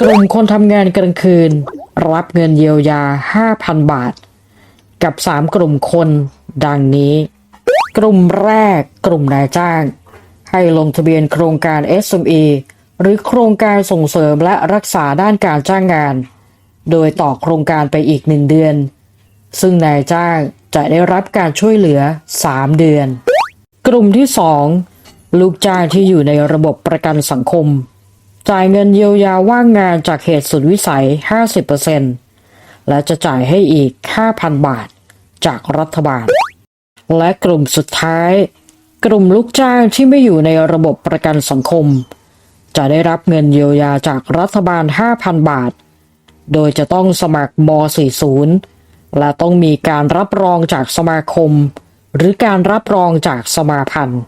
กลุ่มคนทำงานกลางคืน รับเงินเยียวยา 5,000 บาท กับ 3 กลุ่มคนดังนี้ กลุ่มแรกกลุ่มนายจ้าง ให้ลงทะเบียนโครงการ SME หรือโครงการส่งเสริมและรักษาด้านการจ้างงาน โดยต่อโครงการไปอีกหนึ่งเดือน ซึ่งนายจ้างจะได้รับการช่วยเหลือ 3 เดือน กลุ่มที่ 2 ลูกจ้างที่อยู่ในระบบประกันสังคม จ่ายเงินเยียวยาว่างงานจากเหตุสุดวิสัย 50%และจะจ่ายให้อีก 5,000 บาทจากรัฐบาล และกลุ่มสุดท้าย กลุ่มลูกจ้างที่ไม่อยู่ในระบบประกันสังคม จะได้รับเงินเยียวยาจากรัฐบาล 5,000 บาท โดยจะต้องสมัครม 40 และต้องมีการรับรองจากสมาคม หรือการรับรองจากสมาพันธ์